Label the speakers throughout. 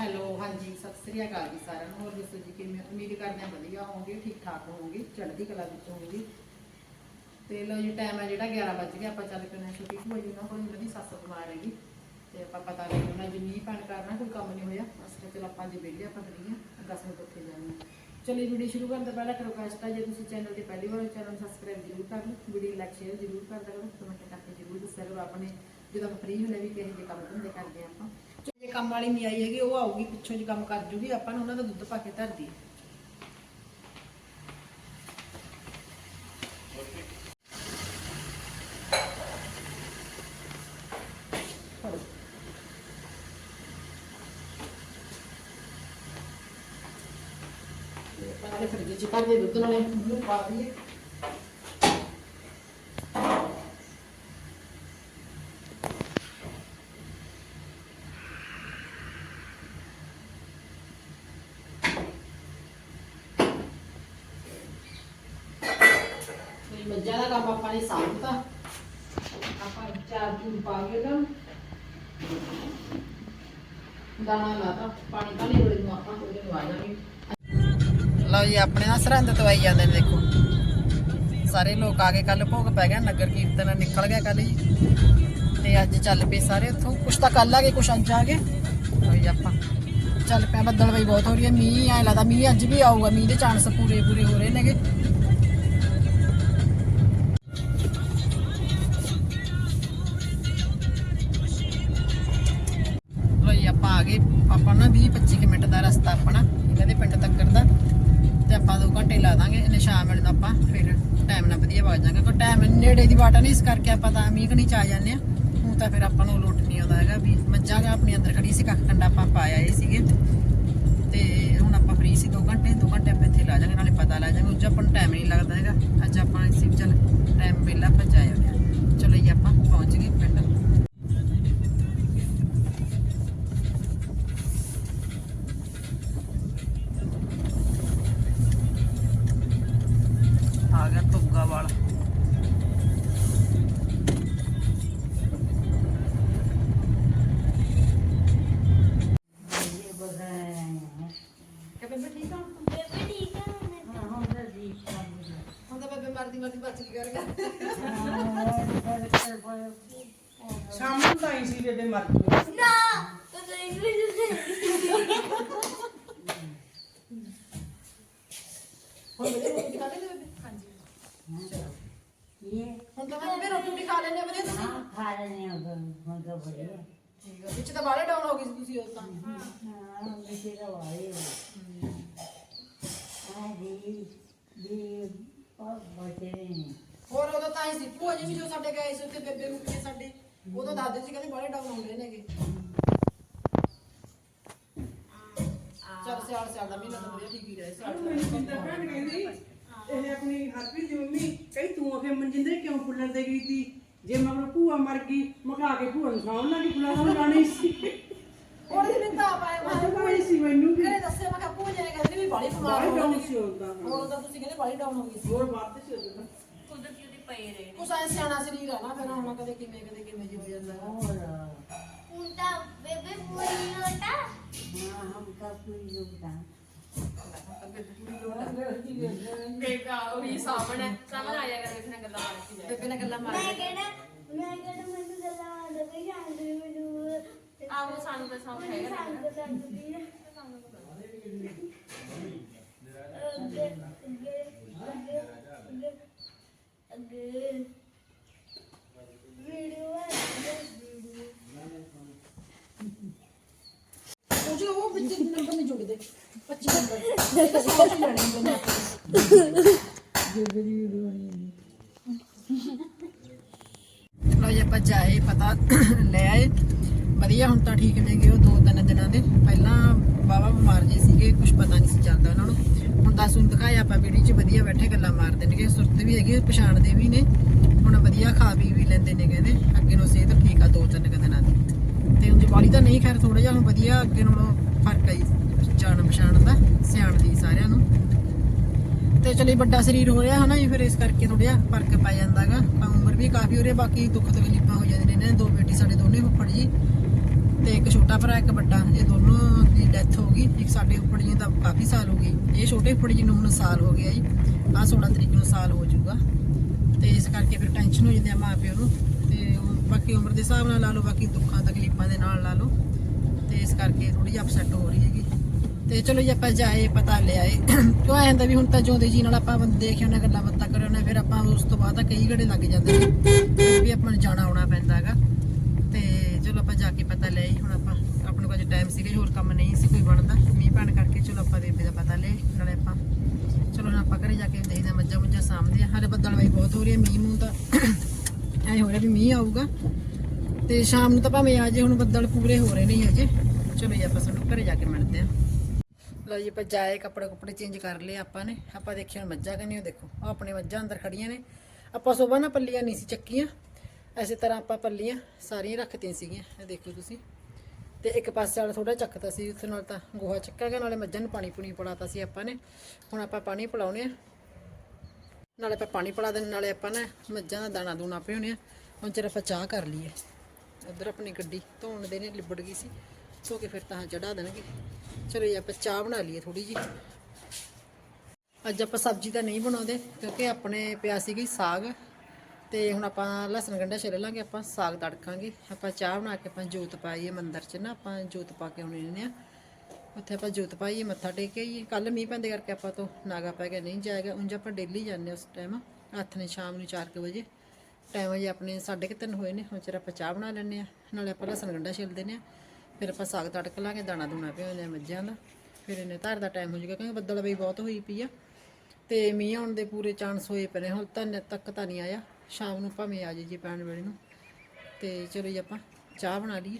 Speaker 1: Hello ਹਾਂਜੀ, ਸਤਿ ਸ੍ਰੀ ਅਕਾਲ ਜੀ ਸਾਰਿਆਂ ਨੂੰ। ਹੋਰ ਦੱਸੋ ਜੀ, ਕਿਵੇਂ ਉਮੀਦ ਕਰਦੇ ਹਾਂ ਵਧੀਆ ਹੋਵੋਗੇ ਠੀਕ ਠਾਕ ਹੋਵੋਗੇ, ਚੜ੍ਹਦੀ ਕਲਾ ਵਿੱਚ ਹੋਵੋਗੇ। ਤੇ ਲੋ ਜੀ ਟਾਈਮ ਹੈ ਜਿਹੜਾ 11 ਵੱਜ ਗਿਆ ਆਪਾਂ ਚੱਲ ਪੈਣਾ ਛੁੱਟੀ ਹੋ ਜੀ ਨਾ ਕੋਈ ਉਹਨਾਂ ਦੀ ਸੱਸ ਬਿਮਾਰ ਹੈਗੀ, ਤੇ ਆਪਾਂ ਪਤਾ ਲੈ ਉਹਨਾਂ ਜੀ ਮੀਂਹ ਪੈਣ ਕਰਨਾ ਕੋਈ ਕੰਮ ਨਹੀਂ ਹੋਇਆ। ਅਸੀਂ ਚਲ ਆਪਾਂ ਜੇ ਵਿਹਲੇ ਆਪਾਂ ਕਰੀਏ 10 ਮਿੰਟ ਉੱਥੇ ਜਾਣਾ ਚਲਿਏ ਵੀਡੀਓ ਸ਼ੁਰੂ ਕਰਨ ਤੋਂ ਪਹਿਲਾਂ ਕਰੋ ਕਾਸਟਾ ਜੇ ਤੁਸੀਂ ਚੈਨਲ ਤੇ ਪਹਿਲੀ ਵਾਰ ਚੈਨਲ ਸਬਸਕ੍ਰਾਈਬ ਜ਼ਰੂਰ ਕਰ ਲਓ। ਵੀਡੀਓ ਲਾਈਕ ਸ਼ੇਅਰ ਜ਼ਰੂਰ ਕਰ ਦਿਓ ਕਮੈਂਟ ਕਰਕੇ ਜ਼ਰੂਰ ਦੱਸਿਆ ਕਰੋ ਆਪਣੇ, ਜਦੋਂ ਆਪਾਂ ਫ੍ਰੀ ਹੁੰਦੇ ਵੀ ਕਿਹੋ ਜਿਹੇ ਕੰਮ ਧੰਦੇ ਕਰਦੇ ਆਪਾਂ। ਕੰਮ ਵਾਲੀ ਆਈ ਹੈਗੀ ਉਹ ਆਊਗੀ ਪਿੱਛੋਂ ਜੀ ਕੰਮ ਕਰ ਜੂਗੀ ਆਪਾਂ ਨੂੰ ਉਹਨਾਂ ਦਾ ਦੁੱਧ ਪਾ ਕੇ ਧਰ ਦਈਏ ਫੜੋ। ਤੇ ਆਪਾਂ ਨਾਲੇ ਫਰਿੱਜ ਚ ਪਾ ਕੇ ਦੁੱਧ ਨਾਲੇ ਉਹਨੂੰ ਪਾ ਦਈਏ ਮੇਰੀ ਮੱਝਾਂ ਦਾ ਕੰਮ ਆਪਾਂ ਨੇ ਸਾਂਭਤਾ। ਆਪਾਂ ਚਾਰ ਚੂਰ ਪਾ ਕੇ ਨਾ ਦਾਣਾ ਲਾਤਾ। ਪਾਣੀ ਤਾਂ ਨਹੀਂ ਨੂੰ ਆਪਾਂ, ਉਹਦੇ ਨੂੰ ਆ ਜਾਵਾਂਗੇ। ਲਓ ਜੀ, ਆਪਣੇ ਨਾਲ ਸਰਹੰਦ ਤੋਂ ਆਈ ਜਾਂਦੇ ਨੇ ਦੇਖੋ। ਸਾਰੇ ਲੋਕ ਆ ਕੇ ਕੱਲ ਭੋਗ ਪੈ ਗਿਆ ਨਗਰ ਕੀਰਤਨ ਨਿਕਲ ਗਿਆ ਕੱਲ ਜੀ। ਤੇ ਅੱਜ ਚੱਲ ਪਏ ਸਾਰੇ ਉੱਥੋਂ। ਕੁਛ ਤਾਂ ਕੱਲ ਆ ਗਏ, ਕੁਛ ਅੱਜ ਆ ਗਏ। ਲਓ ਜੀ ਆਪਾਂ। ਚੱਲ ਪਿਆ ਬੱਦਲ ਬਈ, ਬਹੁਤ ਹੋ ਰਹੀ ਹੈ। ਮੀਂਹ ਐ ਲੱਗਦਾ। ਮੀਂਹ ਅੱਜ ਵੀ ਆਊਗਾ। ਮੀਂਹ ਦੇ ਚਾਂਸ ਪੂਰੇ ਪੂਰੇ ਹੋ ਰਹੇ ਨੇਗੇ। ਸ਼ਾਮ ਵੇਲੇ ਦਾ ਆਪਾਂ ਫਿਰ ਟਾਈਮ ਨਾਲ ਵਧੀਆ ਵਗ ਜਾਾਂਗੇ, ਕਿਉਂਕਿ ਟਾਈਮ ਨੇੜੇ ਦੀ ਵਾਟਾ ਨਹੀਂ ਇਸ ਕਰਕੇ ਆਪਾਂ ਤਾਂ ਮੀਂਹ ਨਹੀਂ ਚ ਆ ਜਾਂਦੇ ਆ ਹੁਣ ਤਾਂ ਫਿਰ ਆਪਾਂ ਨੂੰ ਲੋਟ ਨਹੀਂ ਆਉਂਦਾ ਹੈਗਾ ਵੀ ਮੱਝਾਂ ਗਾ ਆਪਣੀ ਅੰਦਰ ਖੜੀ ਸੀ, ਕੱਖ ਕੰਡਾ ਆਪਾਂ ਪਾਇਆ ਹੀ ਸੀਗੇ। ਤੇ ਹੁਣ ਆਪਾਂ ਫ੍ਰੀ ਸੀ 2 ਘੰਟੇ 2 ਘੰਟੇ ਆਪਾਂ ਇੱਥੇ ਲਾ ਜਾਾਂਗੇ ਨਾਲੇ ਪਤਾ ਲਾ ਜਾਾਂਗੇ ਉੱਜ ਆਪਾਂ ਨੂੰ ਟਾਈਮ ਨਹੀਂ ਲੱਗਦਾ ਹੈਗਾ। ਅੱਜ ਆਪਾਂ ਇਸੇ ਵੀ ਚੱਲ ਟਾਈਮ ਵੇਲਾ ਆਪਾਂ ਜਾਇਆ ਚਲੋ ਜੀ, ਆਪਾਂ ਪਹੁੰਚ ਗਏ ਪਿੰਡ ਤਾਂ
Speaker 2: ਆਈ ਸੀ ਜਦੋਂ ਮਰ ਗਈ
Speaker 1: ਹੁਣ ਬੇਬੇ ਰੋਟੀ ਖਾ ਲੈਂਦੇ ਬੇਬੇ? ਹੁਣ ਤਾਂ ਬੇਬੇ ਰੋਟੀ ਵੀ ਖਾ ਲੈਂਦੇ ਵਧੀਆ ਤੁਸੀਂ? ਠੀਕ ਆ ਵਿੱਚ ਤਾਂ ਬਾਹਲੇ ਡਾਊਨ ਹੋ ਗਈ ਸੀ ਤੁਸੀਂ ਉਸ ਤਾਂ ਹੋਰ ਉਦੋਂ ਤਾਂ ਹੀ ਸੀ। ਭੂਆ ਜੀ ਵੀ ਜੋ ਸਾਡੇ ਗਏ ਸੀ ਉੱਥੇ ਬੇਬੇ ਰੁਕੇ ਸਾਡੇ। ਉਦੋਂ ਦੱਸਦੇ ਸੀ ਕਹਿੰਦੇ ਬਾਹਲੇ ਡਾਊਨ ਹੋ ਰਹੇ ਨੇਗੇ। ਚੱਲ ਸਿਆਲ ਸਿਆਲ ਦਾ ਮਹੀਨਾ ਤਾਂ ਵਧੀਆ ਠੀਕ ਹੀ ਰਹੇ ਸਿਆਲ
Speaker 2: ਮੈਨੂੰ ਜਿੰਦਰ ਭੈਣ ਕਹਿੰਦੀ ਇਹ ਆਪਣੀ ਹਰਪ੍ਰੀਤ ਦੀ ਮੰਮੀ ਕਹੀ ਤੂੰ ਆਖੇ ਮਨਜਿੰਦਰ ਕਿਉਂ ਫੁੱਲਣ ਤੇ ਗਈ ਸੀ? ਜੇ ਮਗਰ ਭੂਆ ਮਰ ਗਈ ਮਕਾ ਕੇ ਭੂਆ ਨੂੰ ਸਾਉਣ ਲੱਗੀ ਫੁੱਲਾਂ ਨੂੰ ਲਾਣੀ ਸੀ।
Speaker 1: ਉਹਦੇ ਦਿਨ ਤਾਂ ਪਾਇਆ
Speaker 2: ਉਹ ਕੋਈ ਸੀ ਮੈਨੂੰ ਵੀ।
Speaker 1: ਘਰੇ ਦੱਸਿਆ ਮੈਂ ਕਿਹਾ ਭੂਆ ਜੀ ਨੇ ਕਹਿੰਦੇ ਵੀ ਬਾਹਲੀ ਬਿਮਾਰ ਹੋ ਗਈ
Speaker 2: ਸੀ ਹੁੰਦਾ
Speaker 1: ਹੋਰ ਤਾਂ ਤੁਸੀਂ ਕਹਿੰਦੇ ਬਾਹਲੀ ਡਾਊਨ ਹੋ ਗਈ ਸੀ
Speaker 2: ਹੋਰ ਬਾਤ ਸੀ ਉਹਦਾ
Speaker 1: ਕੁਛ ਐ ਸਿਆਣਾ ਸਰੀਰ ਆ ਨਾ ਫਿਰ ਹੁਣ ਕਦੇ ਕਿਵੇਂ ਕਦੇ ਕਿਵੇਂ ਜੀ ਹੋ ਜਾਂਦਾ ਹੈ।
Speaker 3: ਬੇਕਾ ਉਹੀ ਸਾਹਮਣੇ ਸਾਹਮਣੇ ਆ ਜਾਏਗਾ ਨਾਲ ਗੱਲਾਂ ਮਾਰ ਕੇ
Speaker 1: ਬੇਬੇ ਨਾਲ ਗੱਲਾਂ ਮਾਰ
Speaker 3: ਆਹੋ ਸਾਨੂੰ ਤਾਂ ਸੌਂਕ ਹੈਗਾ।
Speaker 1: ਕੁਝ ਉਹ ਵਿੱਚ ਨੰਬਰ ਨਹੀਂ ਜੁੜਦੇ 25 ਨੰਬਰ ਇਹ ਤਾਂ ਸੌ ਚ ਲੈਣੇ ਹੁੰਦੇ ਨੇ ਲੋ ਜੇ ਆਪਾਂ ਜਾਏ ਪਤਾ ਲੈ ਆਏ ਵਧੀਆ ਹੁਣ ਤਾਂ ਠੀਕ ਨੇਗੇ ਉਹ ਦੋ ਤਿੰਨ ਦਿਨਾਂ ਦੇ ਪਹਿਲਾਂ ਬਾਬਾ ਬਿਮਾਰ ਕੁਝ ਪਤਾ ਨਹੀਂ ਸੀ ਚੱਲਦਾ ਉਹਨਾਂ ਨੂੰ। ਹੁਣ ਦੱਸ, ਹੁਣ ਦਿਖਾਇਆ ਆਪਾਂ ਵੀਡੀਓ 'ਚ, ਵਧੀਆ ਬੈਠੇ ਗੱਲਾਂ ਮਾਰਦੇ ਨੇਗੇ ਸੁਰਤ ਵੀ ਹੈਗੇ ਪਛਾਣਦੇ ਵੀ ਨੇ। ਹੁਣ ਵਧੀਆ ਖਾ ਪੀ ਵੀ ਲੈਂਦੇ ਨੇ ਕਹਿੰਦੇ। ਅੱਗੇ ਨੂੰ ਸਿਹਤ ਠੀਕ ਆ, ਦੋ ਤਿੰਨ ਕੁ ਦਿਨਾਂ ਤੇ ਉਂਝ ਬਾਲੀ ਤਾਂ ਨਹੀਂ, ਖੈਰ ਥੋੜਾ ਜਿਹਾ ਹੁਣ ਵਧੀਆ, ਅੱਗੇ ਨਾਲੋਂ ਫ਼ਰਕ ਆਈ ਜਾਣ ਪਛਾਣ ਦਾ, ਸਿਆਣ ਦੀ ਸਾਰਿਆਂ ਨੂੰ। ਤੇ ਚਲੇ ਵੱਡਾ ਸਰੀਰ ਹੋ ਰਿਹਾ ਹਨਾ ਜੀ, ਫਿਰ ਇਸ ਕਰਕੇ ਥੋੜਾ ਜਿਹਾ ਫ਼ਰਕ ਪੈ ਜਾਂਦਾਗਾ ਉਮਰ ਵੀ ਕਾਫੀ ਹੋ ਰਹੀ ਹੈ ਬਾਕੀ ਦੁੱਖ ਤਕਲੀਫਾਂ ਹੋ ਜਾਂਦੀਆਂ ਨੇ, ਦੋ ਬੇਟੀ ਸਾਡੇ ਦੋਨੇ ਫੁੱਫੜ ਜੀ। ਤੇ ਇੱਕ ਛੋਟਾ ਭਰਾ, ਇੱਕ ਵੱਡਾ, ਇਹ ਦੋਨੋਂ ਦੀ ਡੈਥ ਹੋ ਗਈ। ਇੱਕ ਸਾਡੇ ਉੱਪਰ ਜੀ ਦਾ ਕਾਫੀ ਸਾਲ ਹੋ ਗਏ। ਇਹ ਛੋਟੇ ਉੱਪਰ ਜੀ ਨੂੰ ਹੁਣ ਸਾਲ ਹੋ ਗਿਆ ਜੀ। ਆਹ 16 ਤਰੀਕ ਨੂੰ ਸਾਲ ਹੋ ਜਾਊਗਾ। ਤੇ ਇਸ ਕਰਕੇ ਫਿਰ ਟੈਨਸ਼ਨ ਹੋ ਜਾਂਦੀ ਆ ਮਾਂ ਪਿਓ ਨੂੰ। ਤੇ ਬਾਕੀ ਉਮਰ ਦੇ ਹਿਸਾਬ ਨਾਲ ਲਾ ਲਓ, ਬਾਕੀ ਦੁੱਖਾਂ, ਤਕਲੀਫਾਂ ਦੇ ਨਾਲ ਲਾ ਲਓ। ਤੇ ਇਸ ਕਰਕੇ ਥੋੜੀ ਜਿਹੀ ਅਪਸੈਟ ਹੋ ਰਹੀ ਹੈਗੀ। ਤੇ ਚਲੋ ਜੀ, ਆਪਾਂ ਜਾਏ ਪਤਾ ਲਿਆਏ ਕਿਉਂ ਐਂ ਹੁੰਦਾ ਵੀ ਹੁਣ ਤਾਂ ਜਿਉਂਦੇ ਜੀ ਨਾਲ ਆਪਾਂ ਬੰਦੇ ਦੇਖੇ ਉਹਨਾਂ ਗੱਲਾਂ ਬਾਤਾਂ ਕਰੇ ਉਹਨਾਂ ਫਿਰ ਆਪਾਂ ਉਸ ਤੋਂ ਬਾਅਦ ਤਾਂ ਕਈ ਘੜੇ ਲੱਗ ਜਾਂਦੇ ਨੇ। ਵੀ ਆਪਾਂ ਨੂੰ ਜਾਣਾ ਆਉਣਾ ਪੈਂਦਾ ਹੈਗਾ। ਚਲੋ ਆਪਾਂ ਜਾ ਕੇ ਪਤਾ ਲੈ ਆਏ ਹੁਣ ਆਪਾਂ ਆਪਣੇ ਕੋਲ ਟਾਈਮ ਸੀਗਾ ਹੋਰ ਕੰਮ ਨਹੀਂ ਸੀ, ਕੋਈ ਬਣਦਾ। ਮੀਂਹ ਪੈਣ ਕਰਕੇ ਚਲੋ ਆਪਾਂ ਬੇਬੇ ਦਾ ਪਤਾ ਲੈ ਨਾਲੇ ਆਪਾਂ ਚਲੋ ਹੁਣ ਆਪਾਂ ਘਰੇ ਜਾ ਕੇ ਦੇਖਦੇ ਮੱਝਾਂ ਮੁੱਝਾਂ ਸਾਹਮਣੇ ਹਾਲੇ ਬੱਦਲਵਾਈ ਬਹੁਤ ਹੋ ਰਹੀ ਹੈ ਮੀਂਹ ਨੂੰ ਤਾਂ ਐ ਹੋ ਰਿਹਾ ਵੀ ਮੀਂਹ ਆਊਗਾ। ਤੇ ਸ਼ਾਮ ਨੂੰ ਤਾਂ ਭਾਵੇਂ ਆ ਜੇ, ਹੁਣ ਬੱਦਲ ਪੂਰੇ ਹੋ ਰਹੇ ਨੇ ਹਜੇ ਚਲੋ ਜੀ, ਆਪਾਂ ਸਾਨੂੰ ਘਰੇ ਜਾ ਕੇ ਮਿਲਦੇ ਹਾਂ ਲਓ ਜੀ, ਆਪਾਂ ਜਾਏ ਕੱਪੜੇ ਕੁਪੜੇ ਚੇਂਜ ਕਰ ਲਏ ਆਪਾਂ ਨੇ। ਆਪਾਂ ਦੇਖਿਆ ਹੁਣ ਮੱਝਾਂ ਕਨੀ ਉਹ ਦੇਖੋ, ਆਹ ਆਪਣੇ ਮੱਝਾਂ ਅੰਦਰ ਖੜੀਆਂ ਨੇ। ਆਪਾਂ ਸਵੇਰ ਨਾ ਪੱਲੀਆਂ ਨਹੀਂ ਸੀ ਚੱਕੀਆਂ। ਐਸੇ ਤਰ੍ਹਾਂ ਆਪਾਂ ਪੱਲੀਆਂ ਸਾਰੀਆਂ ਰੱਖਤੀਆਂ ਸੀਗੀਆਂ, ਇਹ ਦੇਖੋ ਤੁਸੀਂ। ਤੇ ਇੱਕ ਪਾਸੇ ਵਾਲਾ ਥੋੜਾ ਚੱਕਤਾ ਸੀ, ਉੱਥੇ ਨਾਲ ਤਾਂ ਗੋਹਾ ਚੱਕਾ ਗਿਆ ਨਾਲੇ ਮੱਝਾਂ ਨੂੰ ਪਾਣੀ ਪੂਣੀ ਪਿਲਾਤਾ ਸੀ ਆਪਾਂ ਨੇ। ਹੁਣ ਆਪਾਂ ਪਾਣੀ ਪਿਲਾਉਣੇ ਆ। ਨਾਲੇ ਆਪਾਂ ਪਾਣੀ ਪਿਲਾ ਦੇਣ, ਨਾਲੇ ਆਪਾਂ ਨਾ ਮੱਝਾਂ ਦਾ ਦਾਣਾ ਦੂਣਾ ਪਿਉਣੇ ਆ। ਹੁਣ ਚਿਰ ਆਪਾਂ ਚਾਹ ਕਰ ਲਈਏ। ਇੱਧਰ ਆਪਣੀ ਗੱਡੀ ਧੋਣ ਦੇ ਨੇ, ਲਿਬੜ ਗਈ ਸੀ। ਧੋ ਕੇ ਫਿਰ ਤਾਂ ਚੜਾ ਦੇਣਗੇ। ਚਲੋ ਜੀ, ਆਪਾਂ ਚਾਹ ਬਣਾ ਲਈਏ ਥੋੜੀ ਜੀ ਅੱਜ ਆਪਾਂ ਸਬਜ਼ੀ ਤਾਂ ਨਹੀਂ ਬਣਾਉਂਦੇ, ਕਿਉਂਕਿ ਆਪਣੇ ਪਿਆ ਸੀਗੀ ਸਾਗ। ਤੇ ਹੁਣ ਆਪਾਂ ਲਸਣ ਗੰਢਾ ਛਿੱਲ ਲਾਂਗੇ, ਆਪਾਂ ਸਾਗ ਤੜਕਾਂਗੇ। ਆਪਾਂ ਚਾਹ ਬਣਾ ਕੇ ਆਪਾਂ ਜੋਤ ਪਾਈਏ ਮੰਦਰ 'ਚ ਨਾ, ਆਪਾਂ ਜੋਤ ਪਾ ਕੇ ਆਉਣੇ ਨੇ ਆ। ਉੱਥੇ ਆਪਾਂ ਜੋਤ ਪਾਈਏ, ਮੱਥਾ ਟੇਕ ਕੇ ਆਈਏ। ਕੱਲ ਮੀਂਹ ਪੈਂਦੇ ਕਰਕੇ ਆਪਾਂ ਤੋਂ ਨਾਗਾ ਪੈ ਗਿਆ, ਨਹੀਂ ਜਾਏਗਾ। ਉਂਝ ਆਪਾਂ ਡੇਲੀ ਜਾਂਦੇ ਉਸ ਟਾਈਮ ਹੱਥ ਨੇ, ਸ਼ਾਮ ਨੂੰ 4 ਵਜੇ। ਟਾਈਮ ਜੇ ਆਪਣੇ 3:30 ਹੋਏ ਨੇ, ਹੁਣ ਚਿਰ ਆਪਾਂ ਚਾਹ ਬਣਾ ਲੈਣੇ ਆ ਨਾਲੇ ਆਪਾਂ ਲਸਣ ਗੰਢਾ ਛਿੱਲ ਦਿੰਦੇ ਆ ਫਿਰ ਆਪਾਂ ਸਾਗ ਤੜਕ ਲਾਂਗੇ, ਦਾਣਾ ਦੂਣਾ ਭਿਓਨੇ ਮੱਝਾਂ ਦਾ। ਫਿਰ ਇਹਨੇ ਧਰ ਦਾ ਟਾਈਮ ਹੋ ਜਾਊਗਾ, ਕਿਉਂਕਿ ਬੱਦਲ ਬਈ ਬਹੁਤ ਹੋਈ ਪਈ ਆ। ਤੇ ਮੀਂਹ ਆਉਣ ਦੇ ਪੂਰੇ ਚਾਂਸ ਹੋਏ ਪਏ ਨੇ, ਹੁਣ ਤਾਂ ਤੱਕ ਤਾਂ ਨਹੀਂ ਆਇਆ। ਸ਼ਾਮ ਨੂੰ ਭਾਵੇਂ ਆ ਜਾਈਏ ਪੈਣ ਵੇਲੇ ਨੂੰ। ਤੇ ਚਲੋ ਜੀ ਆਪਾਂ ਚਾਹ ਬਣਾ ਲਈਏ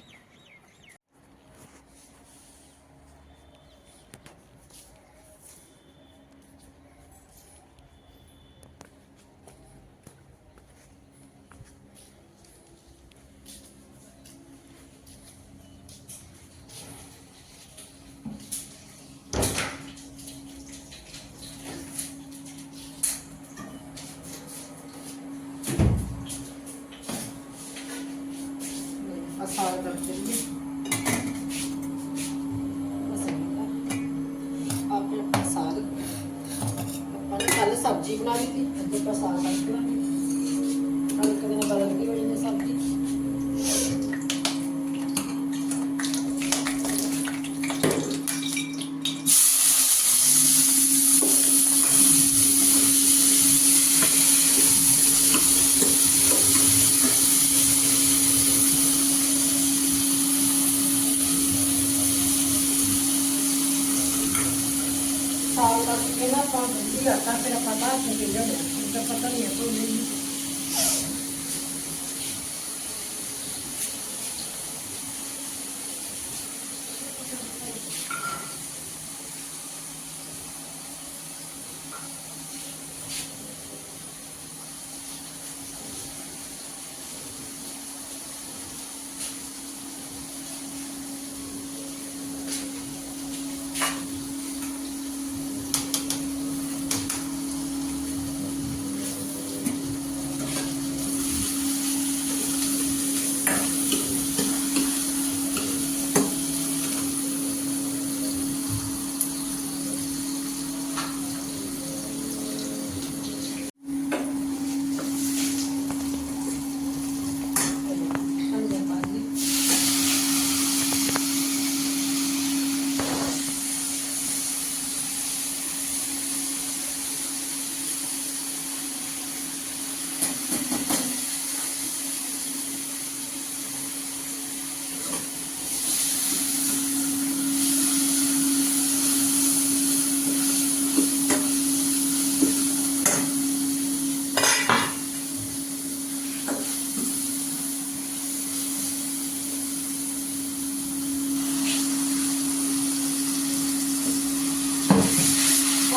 Speaker 1: ਆ ਸਾਗ ਤੜਕ ਲਈਏ ਆਪੇ ਆਪਣਾ ਸਾਗ ਆਪਾਂ ਨੇ ਕੱਲ ਸਬਜ਼ੀ ਬਣਾ ਲਈ ਸੀ ਅੱਜ ਆਪਾਂ ਸਾਗ ਤੜਕ ਲਾਂਗੇ ਕੱਲ ਕਦੇ ਨਾ ਬਦਲ ਕੇ ਹੋ ਜਾਂਦੀ ਸਬਜ਼ੀ ਸਾਗ ਤੜਕ ਕੇ ਨਾ ਆਪਾਂ ਮਿੱਟੀ ਆਟਾ ਫਿਰ ਆਪਾਂ ਬਾਹਰ ਤੋਂ ਕੇ ਲਿਆਉਂਦੇ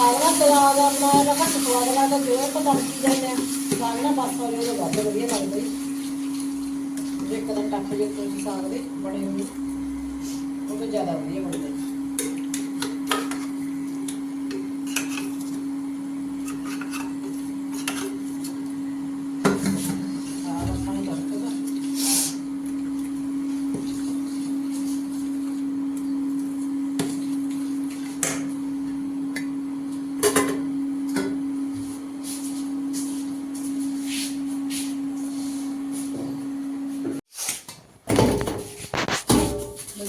Speaker 1: ਸਾਗਣਾ ਸਵਾਦ ਆਪਣਾ ਇਹਦਾ ਘੱਟ ਸਵਾਦ ਲੱਗਦਾ ਜੋ ਆਪਾਂ ਤੜਕੀ ਜਾਂਦੇ ਆ। ਸਾਗਣਾ ਬਸ ਹੋ ਗਿਆ ਵੱਧ ਵਧੀਆ ਲੱਗਦਾ ਜੀ ਜੇ ਕਦਮ ਟੱਪ ਜੇ ਕੋਈ ਸਾਗ ਦੇ ਬਣੇ ਹੋਏ। ਉਹ ਤਾਂ ਜ਼ਿਆਦਾ ਵਧੀਆ ਬਣਦਾ ਜੀ ਸਾਗ ਆਪਾਂ ਨੂੰ ਤੜਕਦਾ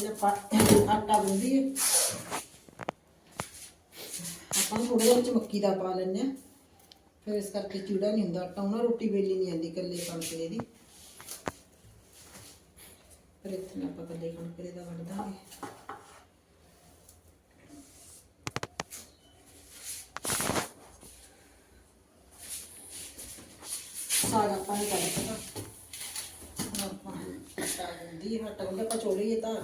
Speaker 1: ਆਪਾਂ ਆਟਾ ਗੁੰਦੀ ਹੈ ਆਪਾਂ ਨੂੰ ਜਿਹਾ ਮੱਕੀ ਦਾ ਪਾ ਲੈਂਦੇ ਆ ਫਿਰ ਇਸ ਕਰਕੇ ਚੂੜਾ ਨਹੀਂ ਹੁੰਦਾ ਆਟਾ ਉਹਨਾਂ ਰੋਟੀ ਵੇਲੀ ਨਹੀਂ ਆਉਂਦੀ ਇਕੱਲੇ ਕਣਕ ਦੇ ਦੀ ਫਿਰ ਇੱਥੇ ਆਪਾਂ ਇਕੱਲੇ ਕਣਕ ਦੇ ਦਾ ਵੜ ਦਾਂਗੇ ਸਾਗ ਆਪਾਂ ਨੇ ਕਰ ਦਿੱਤਾ ਆਪਾਂ ਆਟਾ ਗੁੰਦੀ ਆਟਾ ਗੁੰਦੀ ਆਪਾਂ ਤਾਂ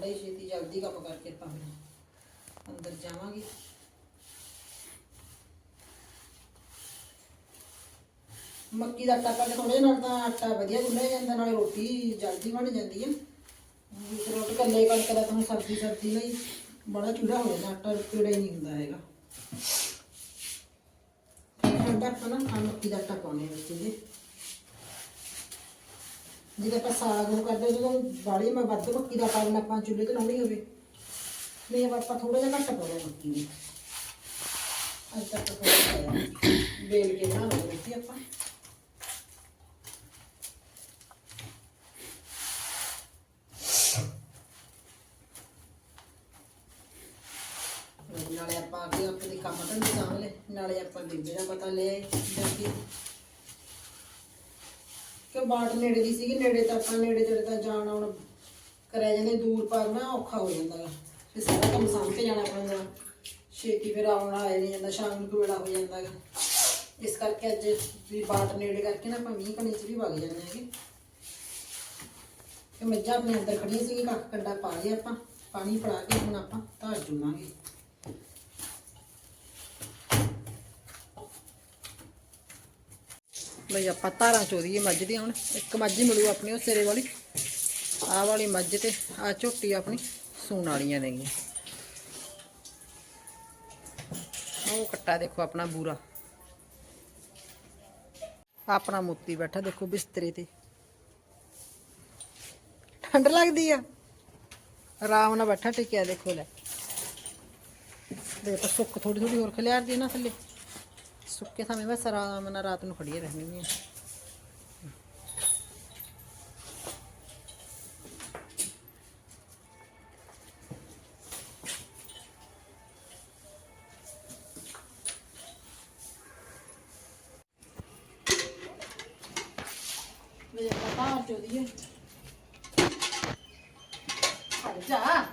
Speaker 1: ਉਹ ਠੰਡਾ ਹੀ ਛੇਤੀ ਜਲਦੀ ਕੰਮ ਕਰਕੇ ਆਪਾਂ ਫਿਰ ਅੰਦਰ ਜਾਵਾਂਗੇ। ਮੱਕੀ ਦਾ ਆਟਾ ਪਾ ਕੇ ਥੋੜੇ ਨਾਲ ਤਾਂ ਆਟਾ ਵਧੀਆ ਗੁੰਨਿਆ ਜਾਂਦਾ, ਨਾਲੇ ਰੋਟੀ ਜਲਦੀ ਬਣ ਜਾਂਦੀ ਹੈ ਦੂਸਰਾ ਰੋਟੀ ਕੱਲੇ ਕਣਕ ਦਾ ਤੁਹਾਨੂੰ ਸਬਜ਼ੀ ਸਬਜ਼ੀ ਲਈ ਬੜਾ ਚੂੜਾ ਹੋ ਜਾਂਦਾ, ਆਟਾ ਪੀੜਾ ਹੀ ਨਹੀਂ ਹੁੰਦਾ ਹੈਗਾ। ਠੰਡਾ ਆਪਾਂ ਨਾ ਆਹ ਮੱਕੀ ਦਾ ਆਟਾ ਪਾਉਣੇ ਵਿੱਚ ਇਹਦੇ ਜਿਹਦੇ ਆਪਾਂ ਸਾਗ ਨੂੰ ਕਰਦੇ ਜਦੋਂ ਬਾੜੀ ਮੈਂ ਵੱਧ ਮੱਕੀ ਦਾ ਪਾ ਆਪਾਂ ਚੁੱਲ੍ਹੇ ਤੇ ਲਾਉਣੀ ਹੋਵੇ, ਨਹੀਂ ਆਪਾਂ ਥੋੜਾ ਜਿਹਾ ਘੱਟ ਪਾਉਣਾ ਮੱਕੀ ਦੀ ਅੱਜ ਤੱਕ ਥੋੜਾ ਵੇਲ ਕੇ ਬਣਾ ਲਵਾਂਗੇ ਆਪਾਂ। ਨਾਲੇ ਆਪਾਂ ਅੱਗੇ ਆਪਣੇ ਕੰਮ ਧੰਦੇ ਸਾਂਭ ਲਏ, ਨਾਲੇ ਆਪਾਂ ਬੀਬੀ ਦਾ ਪਤਾ ਲਿਆ ਜਾਂਦੀ ਕਿ ਬਾਟ ਨੇੜੇ ਦੀ ਸੀਗੀ, ਨੇੜੇ ਤਾਂ ਆਪਾਂ ਨੇੜੇ ਤੇੜੇ ਤਾਂ ਜਾਣ ਆਉਣ ਕਰਿਆ ਜਾਂਦੇ, ਦੂਰ ਪਰ ਨਾ ਔਖਾ ਹੋ ਜਾਂਦਾ ਗਾ। ਤੇ ਸਾਰਾ ਕੰਮ ਸਾਂਭ ਕੇ ਜਾਣਾ ਪੈਂਦਾ ਛੇਤੀ ਫਿਰ ਆਉਣ ਆਇਆ ਨਹੀਂ ਜਾਂਦਾ, ਸ਼ਾਮ ਨੂੰ ਕੋਈ ਵੇਲਾ ਹੋ ਜਾਂਦਾ ਗਾ। ਇਸ ਕਰਕੇ ਅੱਜ ਵੀ ਬਾਟ ਨੇੜੇ ਕਰਕੇ ਨਾ ਆਪਾਂ ਮੀਂਹ ਕਣੀ ਚ ਵੀ ਵਗ ਜਾਂਦੇ ਹੈਗੇ। ਤੇ ਮੱਝਾਂ ਆਪਣੇ ਅੰਦਰ ਖੜੀਆਂ ਸੀਗੀ ਕੱਖ ਕੰਡਾ ਪਾ ਲਿਆ ਆਪਾਂ, ਪਾਣੀ ਫੜਾ ਕੇ ਹੁਣ ਆਪਾਂ ਧਾਰ ਜੂਵਾਂਗੇ ਬਈ ਆਪਾਂ ਧਾਰਾਂ ਚੋਦੀਏ ਮੱਝ ਦੀ ਹੁਣ। ਇੱਕ ਮੱਝ ਹੀ ਮਿਲੂ ਆਪਣੀ ਉਹ ਸਿਰੇ ਵਾਲੀ। ਆਹ ਵਾਲੀ ਮੱਝ ਤੇ ਆਹ ਝੋਟੀ ਆਪਣੀ ਸੂਣ ਵਾਲੀਆਂ ਨੇਗੀਆਂ। ਉਹ ਕੱਟਾ ਦੇਖੋ ਆਪਣਾ ਬੂਰਾ। ਆਪਣਾ ਮੋਤੀ ਬੈਠਾ ਦੇਖੋ ਬਿਸਤਰੇ ਤੇ। ਠੰਡ ਲੱਗਦੀ ਆ। ਆਰਾਮ ਨਾਲ ਬੈਠਾ ਟਿਕਿਆ ਦੇਖੋ ਲੈ। ਦੇ ਤਾਂ ਸੁੱਕ ਥੋੜੀ ਥੋੜੀ ਹੋਰ ਖਲਿਆਰਦੀ ਨਾ ਥੱਲੇ। ਸੁੱਕੇ ਸਮੇਂ ਬਸ ਆਰਾਮ ਨਾਲ ਰਾਤ ਨੂੰ ਖੜੀਏ ਰਹਿਣੀ ਹੈ। ਮੇਰੇ ਪਤਾ ਚੋਦੀ ਜਾ।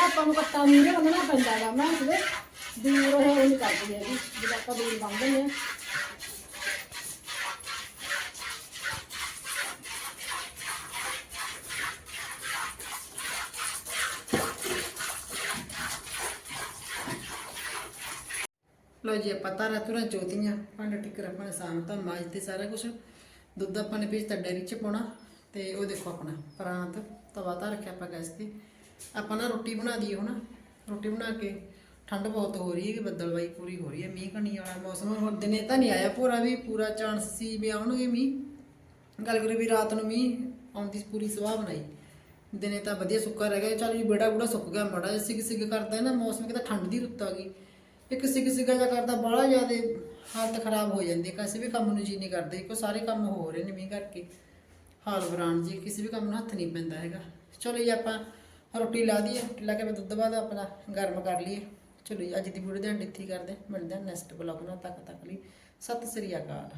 Speaker 1: ਉਹਨਾਂ ਆਪਾਂ ਨੂੰ ਕੱਟਾ ਮੂਰੇ ਬੰਨਣਾ ਪੈਂਦਾ ਗਾ। ਮੈਂ ਕਿਤੇ ਦੂਰ ਉਹ ਨਹੀਂ ਕਰਦੀ ਹੈਗੀ ਜਦੋਂ ਆਪਾਂ ਦੂਰ ਬੰਨ੍ਹਦੇ ਹਾਂ। ਲੋ ਜੀ, ਆਪਾਂ ਤਾਰਾ ਤੁਰਾਂ ਚੋਤੀਆਂ, ਭਾਂਡਾ ਟਿੱਕਰ ਆਪਾਂ ਨੇ ਸਾਮ ਤਾਂ ਮਾਜ ਤੇ ਸਾਰਾ ਕੁਝ ਦੁੱਧ ਆਪਾਂ ਨੇ ਤਾਂ ਡੈਰੀ ਚ ਪਾਉਣਾ, ਤੇ ਉਹ ਦੇਖੋ ਆਪਣਾ, ਪ੍ਰਾਂਤ, ਤਵਾ ਤਾਂ ਰੱਖਿਆ ਆਪਾਂ ਗੈਸ ਤੇ। ਆਪਾਂ ਨਾ ਰੋਟੀ ਬਣਾ ਦਈਏ ਹੁਣ। ਰੋਟੀ ਬਣਾ ਕੇ ਠੰਡ ਬਹੁਤ ਹੋ ਰਹੀ ਹੈ ਕਿ ਬੱਦਲਵਾਈ ਪੂਰੀ ਹੋ ਰਹੀ ਹੈ, ਮੀਂਹ ਕਣੀ ਵਾਲਾ ਮੌਸਮ ਹੁਣ ਦਿਨੇ ਤਾਂ ਨਹੀਂ ਆਇਆ ਪੂਰਾ ਵੀ, ਪੂਰਾ ਚਾਂਸ ਸੀ ਵੀ ਆਉਣਗੇ ਮੀਂਹ। ਗੱਲ ਕਰੇ ਵੀ ਰਾਤ ਨੂੰ ਮੀਂਹ ਆਉਂਦੀ ਪੂਰੀ ਸਵਾਹ ਬਣਾਈ। ਦਿਨੇ ਤਾਂ ਵਧੀਆ ਸੁੱਕਾ ਰਹਿ ਗਿਆ, ਚੱਲ ਜੀ ਬੇੜਾ ਬੂੜਾ ਸੁੱਕ ਗਿਆ, ਮੜਾ ਜਿਹਾ ਸਿਗ ਸਿਗ ਕਰਦਾ ਨਾ ਮੌਸਮ ਕਿਤੇ ਠੰਡ ਦੀ ਰੁੱਤ ਆ ਗਈ। ਇੱਕ ਸਿਗ ਸਿਗਾ ਜਿਹਾ ਕਰਦਾ ਬੜਾ ਜ਼ਿਆਦਾ ਹਾਲਤ ਖਰਾਬ ਹੋ ਜਾਂਦੀ ਕਿਸੇ ਵੀ ਕੰਮ ਨੂੰ ਜੀ ਨਹੀਂ ਕਰਦੇ ਕਿਉਂ ਸਾਰੇ ਕੰਮ ਹੋ ਰਹੇ ਨੇ ਮੀਂਹ ਕਰਕੇ। ਹਾਲ ਬਰਾਨ ਜੀ, ਕਿਸੇ ਵੀ ਕੰਮ ਨੂੰ ਹੱਥ ਨਹੀਂ ਪੈਂਦਾ ਹੈਗਾ। ਚਲੋ ਜੀ, ਆਪਾਂ ਰੋਟੀ ਲਾ ਦਈਏ, ਰੋਟੀ ਲਾ ਕੇ ਮੈਂ ਦੁੱਧ ਬਾਅਦ ਆਪਣਾ ਗਰਮ ਕਰ ਲਈਏ। ਚਲੋ ਜੀ, ਅੱਜ ਦੀ ਵੀਡੀਓ ਦੇ ਅੰਡ ਇੱਥੇ ਕਰਦੇ ਮਿਲਦੇ ਹਾਂ ਨੈਕਸਟ ਬਲੌਗ ਨਾਲ, ਤੱਕ ਤੱਕ ਲਈ, ਸਤਿ ਸ੍ਰੀ ਅਕਾਲ।